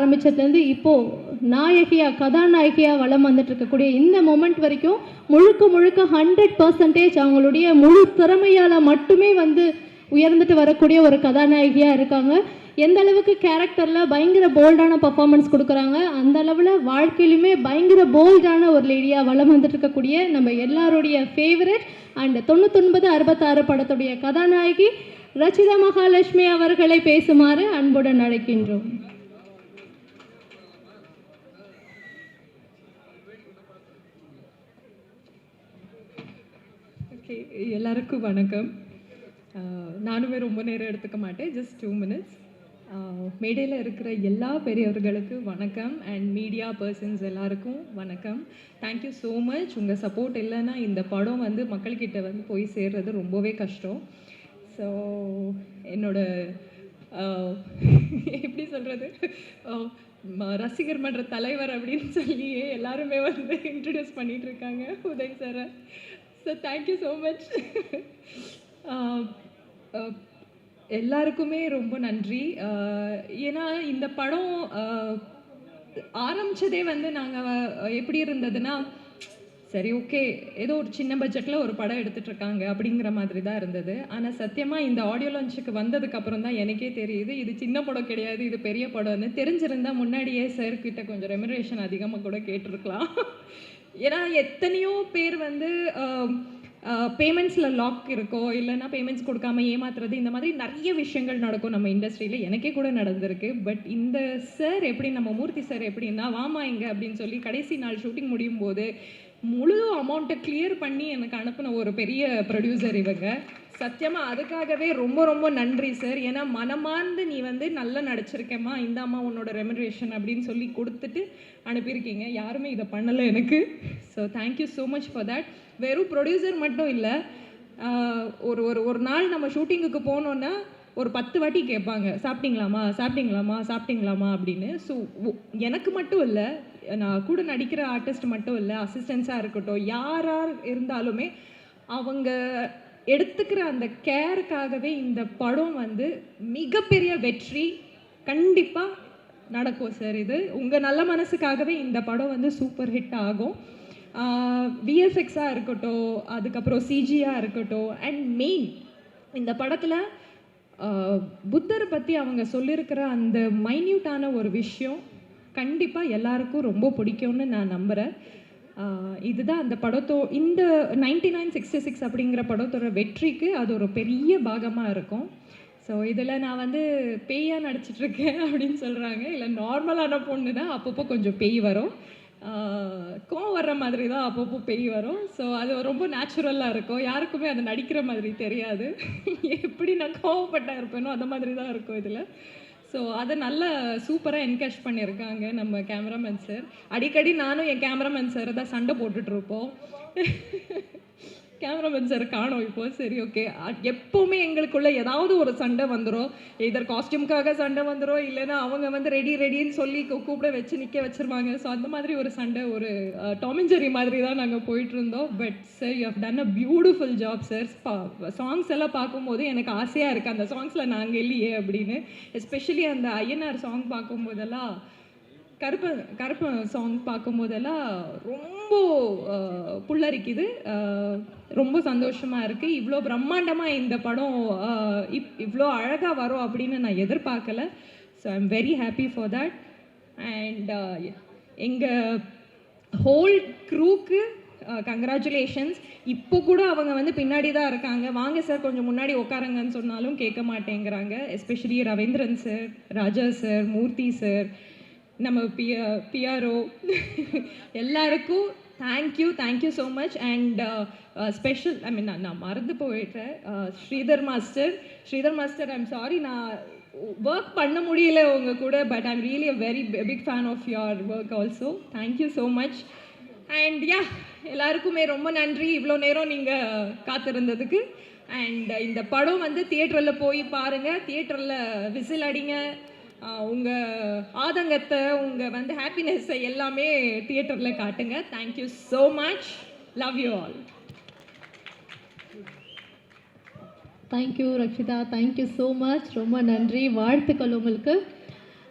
ஆரம்பித்ததுலேருந்து இப்போது நாயகியாக கதாநாயகியாக வளம் வந்துட்டு இருக்கக்கூடிய இந்த மொமெண்ட் வரைக்கும் முழுக்க முழுக்க ஹண்ட்ரட் பர்சன்டேஜ் அவங்களுடைய முழு திறமையால் மட்டுமே வந்து உயர்ந்துட்டு வரக்கூடிய ஒரு கதாநாயகியாக இருக்காங்க. எந்த அளவுக்கு கேரக்டரில் பயங்கர போல்டான பர்ஃபார்மன்ஸ் கொடுக்குறாங்க அந்த அளவில் வாழ்க்கையிலுமே பயங்கர போல்டான ஒரு லேடியாக வளம் வந்துட்டு இருக்கக்கூடிய நம்ம எல்லாருடைய ஃபேவரட் அண்ட் தொண்ணூத்தொன்பது அறுபத்தாறு படத்துடைய கதாநாயகி ரச்சிதா மகாலட்சுமி அவர்களை பேசுமாறு அன்புடன் அழைக்கின்றோம் ஓகே எல்லாருக்கும் வணக்கம். நானுமே ரொம்ப நேரம் எடுத்துக்க மாட்டேன். ஜஸ்ட் டூ மினிட்ஸ் மேடையில் இருக்கிற எல்லா பெரியவர்களுக்கு வணக்கம். அண்ட் மீடியா பர்சன்ஸ் எல்லாருக்கும் வணக்கம். தேங்க்யூ ஸோ மச் உங்கள் சப்போர்ட் இல்லைன்னா இந்த படம் வந்து மக்கள்கிட்ட வந்து போய் சேர்றது ரொம்பவே கஷ்டம். ஸோ என்னோட எப்படி சொல்கிறது ரசிகர் மன்ற தலைவர் அப்படின்னு சொல்லியே எல்லாருமே வந்து இன்ட்ரடியூஸ் பண்ணிகிட்டு இருக்காங்க. உதய் சாரை ஸோ தேங்க்யூ ஸோ மச் எல்லாருக்குமே ரொம்ப நன்றி. Uh, ஏன்னா இந்த படம் uh, ஆரம்பிச்சதே வந்து நாங்கள் uh, எப்படி இருந்ததுன்னா சரி ஓகே ஏதோ ஒரு சின்ன பட்ஜெட்டில் ஒரு படம் எடுத்துகிட்டு இருக்காங்க அப்படிங்கிற மாதிரி தான் இருந்தது. ஆனால் சத்தியமாக இந்த ஆடியோ லான்ச்சுக்கு வந்ததுக்கப்புறம் தான் எனக்கே தெரியுது இது சின்ன படம் கிடையாது இது பெரிய படம்னு. தெரிஞ்சிருந்தால் முன்னாடியே சார் கிட்ட கொஞ்சம் ரெமிரேஷன் அதிகமாக கூட கேட்டிருக்கலாம். ஏன்னா எத்தனையோ பேர் வந்து பேமெண்ட்ஸில் லாக் இருக்கோ இல்லைன்னா பேமெண்ட்ஸ் கொடுக்காம ஏமாத்துறது இந்த மாதிரி நிறைய விஷயங்கள் நடக்கும் நம்ம இண்டஸ்ட்ரியில் எனக்கே கூட நடந்திருக்கு. பட் இந்த சார் எப்படி நம்ம மூர்த்தி சார் எப்படின்னா வாமா இங்க அப்படின்னு சொல்லி கடைசி நாள் ஷூட்டிங் முடியும் போது முழு அமௌண்ட்டை கிளியர் பண்ணி எனக்கு அனுப்பின ஒரு பெரிய ப்ரொடியூசர் இவங்க. சத்தியமா அதுக்காகவே ரொம்ப ரொம்ப நன்றி சார் ஏன்னா மனமார்ந்து நீ வந்து நல்லா நடிச்சிருக்கேம்மா. இந்தாம்மா உன்னோட ரெமுனரேஷன் அப்படின்னு சொல்லி கொடுத்துட்டு அனுப்பியிருக்கீங்க. யாருமே இதை பண்ணலை எனக்கு. So thank you so much for that வெறும் ப்ரொடியூசர் மட்டும் இல்லை ஒரு ஒரு ஒரு நாள் நம்ம ஷூட்டிங்குக்கு போனோன்னா ஒரு பத்து வாட்டி கேட்பாங்க. சாப்பிட்டீங்களாமா சாப்பிட்டீங்களாமா சாப்பிட்டீங்களாமா அப்படின்னு. ஸோ எனக்கு மட்டும் இல்லை நான் கூட நடிக்கிற ஆர்டிஸ்ட் மட்டும் இல்லை அசிஸ்டன்ஸாக இருக்கட்டும் யாராக இருந்தாலுமே அவங்க எடுத்துக்கிற அந்த கேருக்காகவே இந்த படம் வந்து மிகப்பெரிய வெற்றி கண்டிப்பாக நடக்கும் சார் இது. உங்கள் நல்ல மனசுக்காகவே இந்த படம் வந்து சூப்பர் ஹிட் ஆகும். விஎஃப்எக்ஸாக இருக்கட்டும் அதுக்கப்புறம் சிஜியாக இருக்கட்டும் அண்ட் மெயின் இந்த படத்தில் புத்தரை பற்றி அவங்க சொல்லியிருக்கிற அந்த மைன்யூட்டான ஒரு விஷயம் கண்டிப்பாக எல்லாருக்கும் ரொம்ப பிடிக்கும்னு நான் நம்புகிறேன் இதுதான் அந்த படத்தோ இந்த நைன்டி நைன் சிக்ஸ்டி சிக்ஸ் அப்படிங்கிற படத்தோட வெற்றிக்கு அது ஒரு பெரிய பாகமாக இருக்கும். ஸோ இதில் நான் வந்து பேயாக நடிச்சிட்ருக்கேன் அப்படின்னு சொல்கிறாங்க இல்லை நார்மலான பொண்ணு தான் அப்பப்போ கொஞ்சம் பேய் வரும். கோவம் வர்ற மாதிரி தான் அப்பப்போ பேய் வரும். ஸோ அது ரொம்ப நேச்சுரலாக இருக்கும். யாருக்குமே அது நடிக்கிற மாதிரி தெரியாது. எப்படி நான் கோவப்பட்டா இருப்பேனோ அந்த மாதிரி தான் இருக்கும் இதில். ஸோ அதை நல்லா சூப்பராக என்கேஷ் பண்ணியிருக்காங்க நம்ம கேமராமேன் சார் அடிக்கடி நானும் என் கேமராமேன் சார் தான் சண்டை போட்டுட்ருப்போம் கேமராமேன் சார் காணோம். இப்போ சரி ஓகே எப்போவுமே எங்களுக்குள்ள ஏதாவது ஒரு சண்டை வந்துடும் இதர் காஸ்டியூம்காக சண்டை வந்துடும் இல்லைன்னா அவங்க வந்து ரெடி ரெடின்னு சொல்லி கூப்பிட வச்சு நிற்க வச்சிருவாங்க. ஸோ அந்த மாதிரி ஒரு சண்டை ஒரு டாமிஞ்சரி மாதிரி தான் நாங்கள் போயிட்டு இருந்தோம் but sir you have done a beautiful job sir songs எல்லாம் பார்க்கும்போது எனக்கு ஆசையாக இருக்குது அந்த சாங்ஸில் நாங்கள் இல்லையே அப்படின்னு. எஸ்பெஷலி அந்த ஐஎன்ஆர் சாங் பார்க்கும்போதெல்லாம் கருப்ப கருப்ப சாங் பார்க்கும்போதெல்லாம் ரொம்ப புல்லரிக்குது. ரொம்ப சந்தோஷமாக இருக்குது இவ்வளோ பிரம்மாண்டமாக இந்த படம் இப் இவ்வளோ அழகாக வரும் அப்படின்னு நான் எதிர்பார்க்கல. So I am very happy for that and எங்கள் ஹோல் க்ரூக்கு கங்க்ராச்சுலேஷன்ஸ் இப்போ கூட அவங்க வந்து பின்னாடி தான் இருக்காங்க. வாங்க சார் கொஞ்சம் முன்னாடி உட்காருங்கன்னு சொன்னாலும் கேட்க மாட்டேங்கிறாங்க. Especially Ravindran sir Raja sir Murthy sir நம்ம பிய பிஆர்ஓ எல்லாருக்கும் thank you thank you so much and special I mean நான் நான் மறந்து போயிட்டேன் uh, Sridhar master Sridhar master I'm sorry நான் ஒர்க் பண்ண முடியல உங்கள் கூட but I'm really a very big fan of your work also thank you so much and yeah எல்லாருக்குமே ரொம்ப நன்றி இவ்வளோ நேரம் நீங்கள் காத்திருந்ததுக்கு. அண்ட் இந்த படம் வந்து தியேட்டரில் போய் பாருங்கள் தியேட்டரில் விசில் அடிங்க. உங்கள் ஆதங்கத்தை உங்கள் வந்து ஹாப்பினஸ்ஸை எல்லாமே தியேட்டரில் காட்டுங்க. Thank you so much love you all thank you Rakshitha thank you so much ரொம்ப நன்றி. வாழ்த்துக்கள் உங்களுக்கு.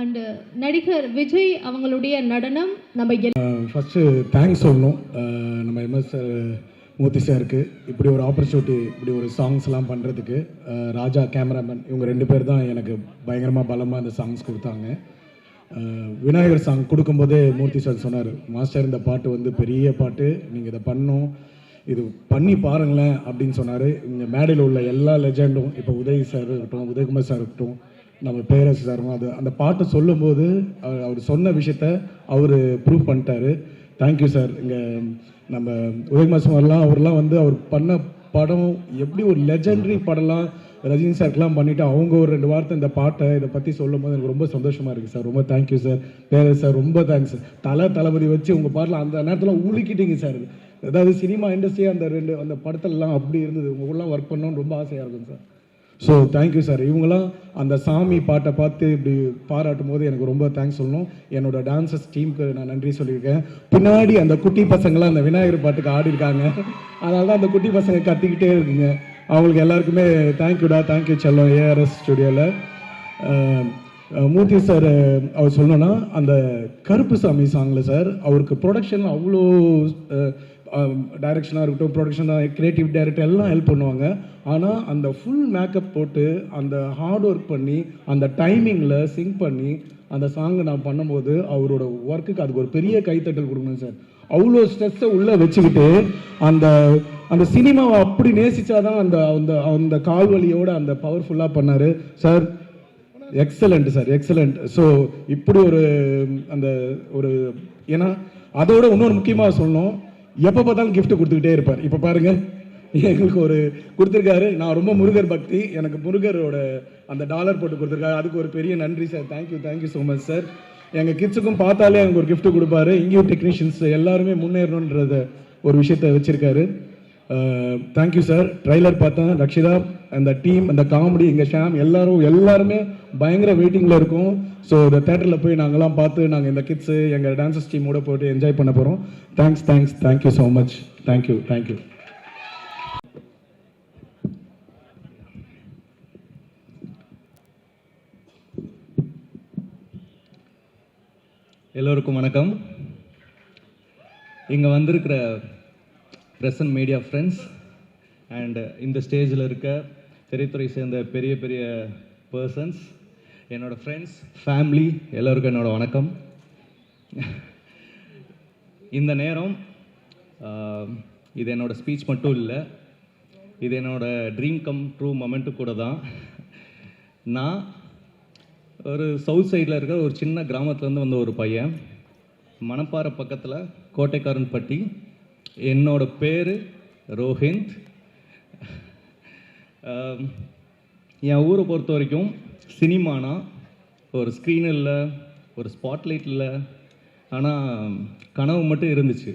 அண்டு நடிகர் விஜய் அவங்களுடைய நடனம் நம்ம ஃபஸ்ட்டு தேங்க்ஸ் சொல்லணும். நம்ம எம்எஸ் சார் மூர்த்தி சாருக்கு இப்படி ஒரு ஆப்பர்ச்சுனிட்டி இப்படி ஒரு சாங்ஸ்லாம் பண்ணுறதுக்கு ராஜா கேமராமேன் இவங்க ரெண்டு பேர் தான் எனக்கு பயங்கரமாக பலமாக இந்த சாங்ஸ் கொடுத்தாங்க. விநாயகர் சாங் கொடுக்கும்போதே மூர்த்தி சார் சொன்னார் மாஸ்டர் இந்த பாட்டு வந்து பெரிய பாட்டு நீங்கள் இதை பண்ணும் இது பண்ணி பாருங்களேன் அப்படின்னு சொன்னார். இங்கே மேடையில் உள்ள எல்லா லெஜெண்டும் இப்போ உதய் சார் இருக்கட்டும் உதயகுமார் சார் இருக்கட்டும் நம்ம பேரரசு சாரும் அது அந்த பாட்டை சொல்லும்போது அவர் அவர் சொன்ன விஷயத்த அவர் ப்ரூவ் பண்ணிட்டாரு. தேங்க்யூ சார் இங்கே நம்ம உதயகுமார் வரலாம் அவர்லாம் வந்து அவர் பண்ண படம் எப்படி ஒரு லெஜண்டரி படம்லாம் ரஜினி சார்க்கெலாம் பண்ணிவிட்டு அவங்க ஒரு ரெண்டு வார்த்தை இந்த பாட்டை இதை பற்றி சொல்லும் போது எனக்கு ரொம்ப சந்தோஷமாக இருக்குது சார் ரொம்ப thank you sir Perarasu sir ரொம்ப தேங்க்ஸ் தலை தளபதி வச்சு உங்கள் பாட்டில் அந்த நேரத்தில் உழுக்கிட்டீங்க சார் அதாவது சினிமா இண்டஸ்ட்ரி அந்த ரெண்டு அந்த படத்துலலாம் அப்படி இருந்தது. உங்களுக்குலாம் ஒர்க் பண்ணணும்னு ரொம்ப ஆசையாக இருக்கும் சார் ஸோ தேங்க்யூ சார் இவங்களாம் அந்த சாமி பாட்டை பார்த்து இப்படி பாராட்டும் போது எனக்கு ரொம்ப தேங்க்ஸ் சொல்லணும். என்னோட டான்சர்ஸ் டீமுக்கு நான் நன்றி சொல்லியிருக்கேன். பின்னாடி அந்த குட்டி பசங்களாம் அந்த விநாயகர் பாட்டுக்கு ஆடி இருக்காங்க அதனால தான் அந்த குட்டி பசங்க கத்திக்கிட்டே இருக்குங்க. அவங்களுக்கு எல்லாருக்குமே தேங்க்யூடா தேங்க்யூ செல்லம் ஏஆர்எஸ் ஸ்டுடியோவில் மூர்த்தி சார் அவர் சொல்லணும்னா அந்த கருப்பு சாமி சாங்கில் சார் அவருக்கு ப்ரொடக்ஷன் அவ்வளோ Um, டைரக்ஷனாக இருக்கட்டும் ப்ரொடக்ஷன் க்ரியேட்டிவ் டைரக்டர் எல்லாம் ஹெல்ப் பண்ணுவாங்க. ஆனால் அந்த ஃபுல் மேக்கப் போட்டு அந்த ஹார்ட் ஒர்க் பண்ணி அந்த டைமிங்கில் சிங்க் பண்ணி அந்த சாங்கை நான் பண்ணும்போது அவரோட ஒர்க்குக்கு அதுக்கு ஒரு பெரிய கைத்தட்டல் கொடுக்கணும் சார். அவ்வளோ ஸ்ட்ரெஸ்ஸை உள்ளே வச்சுக்கிட்டு அந்த அந்த சினிமாவை அப்படி நேசிச்சாதான் அந்த அந்த அந்த கால்வலியோட அந்த பவர்ஃபுல்லாக பண்ணார். Sir excellent sir excellent so இப்படி ஒரு அந்த ஒரு ஏன்னா அதோட இன்னொரு முக்கியமாக சொல்லணும். எப்போ பார்த்தாலும் கிஃப்ட் கொடுத்துக்கிட்டே இருப்பார். இப்போ பாருங்க எங்களுக்கு ஒரு கொடுத்துருக்காரு. நான் ரொம்ப முருகர் பக்தி. எனக்கு முருகரோட அந்த டாலர் போட்டு கொடுத்துருக்காரு. அதுக்கு ஒரு பெரிய நன்றி sir thank you thank you so much sir எங்கள் கிட்ஸுக்கும் பார்த்தாலே எனக்கு ஒரு கிஃப்ட் கொடுப்பாரு. இங்கேயும் டெக்னீஷியன்ஸ் எல்லாருமே முன்னேறணுன்றத ஒரு விஷயத்த வச்சிருக்காரு. தேங்க்யூ சார் ட்ரைலர் பார்த்தேன் ரக்ஷிதா அந்த டீம் அந்த காமெடி எங்கள் ஷாம் எல்லாரும் எல்லாருமே பயங்கர வெயிட்டிங்கில் இருக்கும். ஸோ இந்த தேட்டரில் போய் நாங்கள்லாம் பார்த்து நாங்கள் இந்த கிட்ஸு எங்கள் டான்ஸஸ் டீமோட போட்டு என்ஜாய் பண்ண போகிறோம் thanks thanks thank you so much thank you thank you எல்லோருக்கும் வணக்கம். இங்கே வந்திருக்கிற பிரசன்ட் மீடியா ஃப்ரெண்ட்ஸ் அண்டு இந்த ஸ்டேஜில் இருக்க திரைத்துறை சேர்ந்த பெரிய பெரிய பர்சன்ஸ் என்னோடய ஃப்ரெண்ட்ஸ் ஃபேமிலி எல்லோருக்கும் என்னோடய வணக்கம். இந்த நேரம் இது என்னோடய ஸ்பீச் மட்டும் இல்லை இது என்னோடய ட்ரீம் கம் ட்ரூ மொமெண்ட்டு கூட தான். நான் ஒரு சவுத் சைடில் இருக்கிற ஒரு சின்ன கிராமத்துலேருந்து வந்த ஒரு பையன். மணப்பாறை பக்கத்தில் கோட்டைக்காரன்பட்டி என்னோட பேர் ரோஹிந்த். என் ஊரை பொறுத்த வரைக்கும் சினிமானா ஒரு ஸ்க்ரீன் இல்லை ஒரு ஸ்பாட்லைட் இல்லை. ஆனால் கனவு மட்டும் இருந்துச்சு.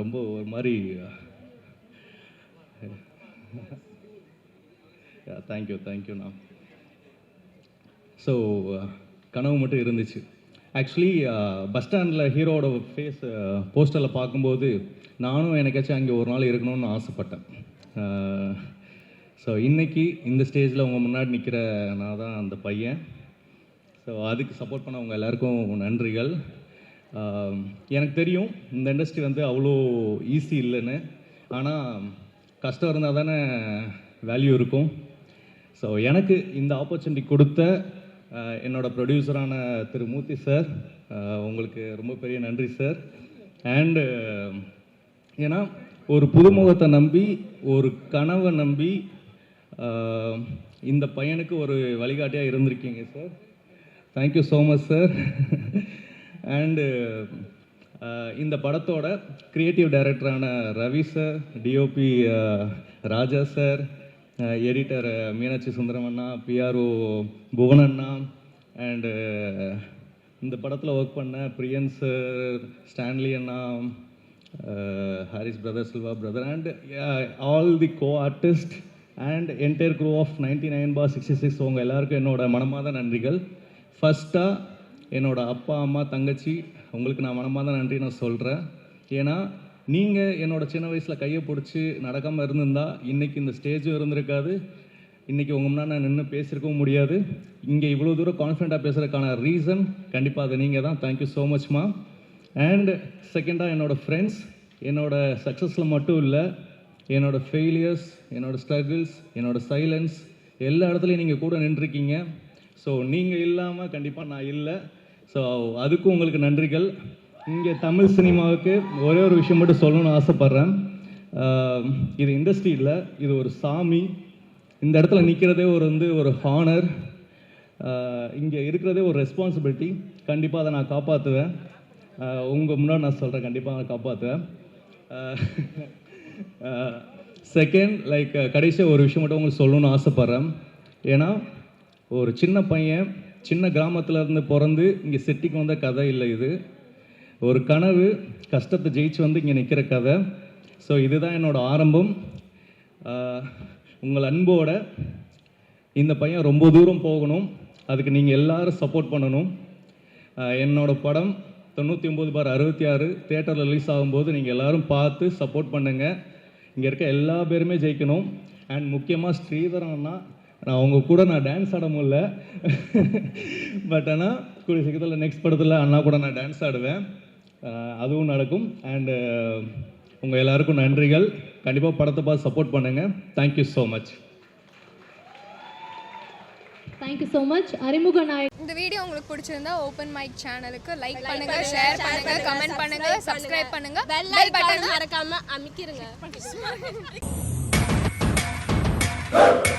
ரொம்ப ஒரு மாதிரி தேங்க்யூ தேங்க்யூண்ணா ஸோ கனவு மட்டும் இருந்துச்சு. ஆக்சுவலி பஸ் ஸ்டாண்டில் ஹீரோட ஃபேஸ் போஸ்டரில் பார்க்கும்போது நானும் எனக்காச்சும் அங்கே ஒரு நாள் இருக்கணும்னு ஆசைப்பட்டேன். Uh, ஸோ இன்றைக்கி இந்த ஸ்டேஜில் உங்கள் முன்னாடி நிற்கிற நான் தான் அந்த பையன். ஸோ அதுக்கு சப்போர்ட் பண்ண உங்கள் எல்லாருக்கும் நன்றிகள். Um, எனக்கு தெரியும் இந்த இண்டஸ்ட்ரி வந்து அவ்வளோ ஈஸி இல்லைன்னு. ஆனால் கஷ்டம் இருந்தால் தானே வேல்யூ இருக்கும். ஸோ எனக்கு இந்த ஆப்பர்ச்சுனிட்டி கொடுத்த என்னோடய ப்ரொடியூசரான திரு மூர்த்தி சார் உங்களுக்கு ரொம்ப பெரிய நன்றி சார் அண்டு ஏன்னா ஒரு புதுமுகத்தை நம்பி ஒரு கனவை நம்பி இந்த பையனுக்கு ஒரு வழிகாட்டியாக இருந்திருக்கீங்க sir thank you so much sir and இந்த படத்தோட creative டைரக்டரான Ravi sir DOP Raja sir editor Meenakshi Sundaram அண்ணா பிஆர்ஓ புவன் அண்ணா அண்டு இந்த படத்தில் ஒர்க் பண்ண Priyan sir Stanley Anna Harris brother Silva brother and all the co artist and entire crew of ninety nine பா sixty six உங்கள் எல்லாருக்கும் என்னோடய மனமாத நன்றிகள். ஃபஸ்ட்டாக என்னோட அப்பா அம்மா தங்கச்சி உங்களுக்கு நான் மனமாத நன்றி நான் சொல்கிறேன் ஏன்னா நீங்கள் என்னோட சின்ன வயசில் கையை பிடிச்சி நடக்காமல் இருந்திருந்தா இன்றைக்கி இந்த ஸ்டேஜும் இருந்திருக்காது. இன்றைக்கி உங்கள் முன்னால் நான் நின்று பேசியிருக்கவும் முடியாது. இங்கே இவ்வளோ தூரம் கான்ஃபிடண்ட்டாக பேசுகிறதுக்கான ரீசன் கண்டிப்பாக அது நீங்கள் தான். தேங்க்யூ ஸோ மச்மா அண்ட் செகண்டாக என்னோடய ஃப்ரெண்ட்ஸ் என்னோட சக்ஸஸில் மட்டும் இல்லை என்னோடய ஃபெயிலியர்ஸ் என்னோடய ஸ்ட்ரகிள்ஸ் என்னோடய சைலன்ஸ் எல்லா இடத்துலையும் நீங்கள் கூட நின்றுருக்கீங்க. ஸோ நீங்கள் இல்லாமல் கண்டிப்பாக நான் இல்லை. ஸோ அதுக்கும் உங்களுக்கு நன்றிகள். இங்கே தமிழ் சினிமாவுக்கு ஒரே ஒரு விஷயம் மட்டும் சொல்லணும்னு ஆசைப்பட்றேன். இது இண்டஸ்ட்ரி இல்லை இது ஒரு சாமி. இந்த இடத்துல நிற்கிறதே ஒரு வந்து ஒரு ஹானர் இங்கே இருக்கிறதே ஒரு ரெஸ்பான்சிபிலிட்டி கண்டிப்பாக அதை நான் காப்பாற்றுவேன் உங்கள் முன்னாடி நான் சொல்கிறேன் கண்டிப்பாக நான் காப்பாற்றுவேன் செகண்ட் லைக் கடைசியாக ஒரு விஷயம் மட்டும் உங்களுக்கு சொல்லணும்னு ஆசைப்பட்றேன். ஏன்னா ஒரு சின்ன பையன் சின்ன கிராமத்தில் இருந்து பிறந்து இங்கே சிட்டிக்கு வந்த கதை இல்லை இது. ஒரு கனவு கஷ்டத்தை ஜெயிச்சு வந்து இங்கே நிற்கிற கதை. ஸோ இதுதான் என்னோட ஆரம்பம். உங்கள் அன்போட இந்த பையன் ரொம்ப தூரம் போகணும். அதுக்கு நீங்கள் எல்லாரும் சப்போர்ட் பண்ணணும். என்னோடய படம் தொண்ணூற்றி ஒம்பது பார் அறுபத்தி ஆறு தேட்டரில் ரிலீஸ் ஆகும்போது நீங்கள் எல்லோரும் பார்த்து சப்போர்ட் பண்ணுங்கள் இங்கே இருக்க எல்லா பேருமே ஜெயிக்கணும். அண்ட் முக்கியமாக ஸ்ரீதரன்னா நான் அவங்க கூட நான் டான்ஸ் ஆட முடியல. பட் ஆனால் கூடிய சீக்கிரத்தில் நெக்ஸ்ட் படத்தில் அண்ணா கூட நான் டான்ஸ் ஆடுவேன். அதுவும் நடக்கும். அண்டு உங்கள் எல்லாருக்கும் நன்றிகள். கண்டிப்பாக படத்தை பார்த்து சப்போர்ட் பண்ணுங்கள் thank you so much thank you so much அறிமுக நாயக் இந்த வீடியோ உங்களுக்கு பிடிச்சிருந்தா ஓப்பன் மைக் சேனலுக்கு லைக் பண்ணுங்க ஷேர் பண்ணுங்க கமெண்ட் பண்ணுங்க சப்ஸ்கிரைப் பண்ணுங்க. பெல் பட்டன் மறக்காம அமைக்கிருங்க.